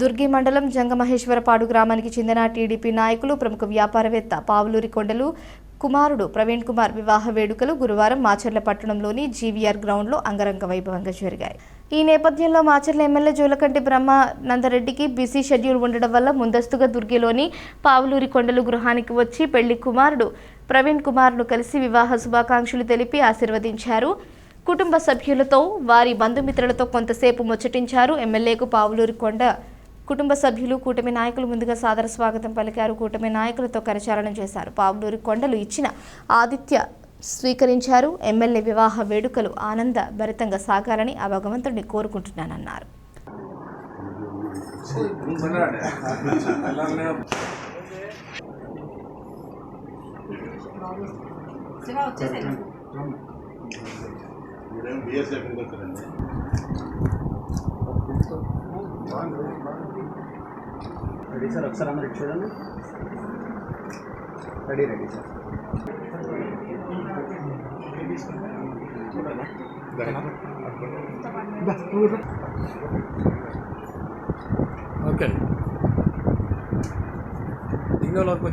దుర్గి మండలం జంగమహేశ్వరపాడు గ్రామానికి చెందిన టీడీపీ నాయకులు ప్రముఖ వ్యాపారవేత్త పావులూరి కొండలు కుమారుడు ప్రవీణ్ కుమార్ వివాహ వేడుకలు గురువారం మాచర్ల పట్టణంలోని జీవీఆర్ గ్రౌండ్లో అంగరంగ వైభవంగా జరిగాయి. ఈ నేపథ్యంలో మాచర్ల ఎమ్మెల్యే జూలకంటి బ్రహ్మానందరెడ్డికి బిజీ షెడ్యూల్ ఉండడం వల్ల ముందస్తుగా దుర్గిలోని పావులూరి కొండలు గృహానికి వచ్చి పెళ్ళి కుమారుడు ప్రవీణ్ కుమార్ను కలిసి వివాహ శుభాకాంక్షలు తెలిపి ఆశీర్వదించారు. కుటుంబ సభ్యులతో వారి బంధుమిత్రులతో కొంతసేపు ముచ్చటించారు. ఎమ్మెల్యేకు పావులూరి కొండ కుటుంబ సభ్యులు కూటమి నాయకులు ముందుగా సాదర స్వాగతం పలికారు. కూటమి నాయకులతో కరచాలనం చేశారు. పావులూరి కొండలు ఇచ్చిన ఆదిత్య స్వీకరించారు. ఎమ్మెల్యే వివాహ వేడుకలు ఆనంద భరితంగా సాగాలని ఆ భగవంతుడిని కోరుకుంటున్నానన్నారు. మీరేం బిఎస్ఎఫ్ రెడీ సార్? ఒకసారి అందరు చూడండి. Ready ready sir. Okay. Signal వరకు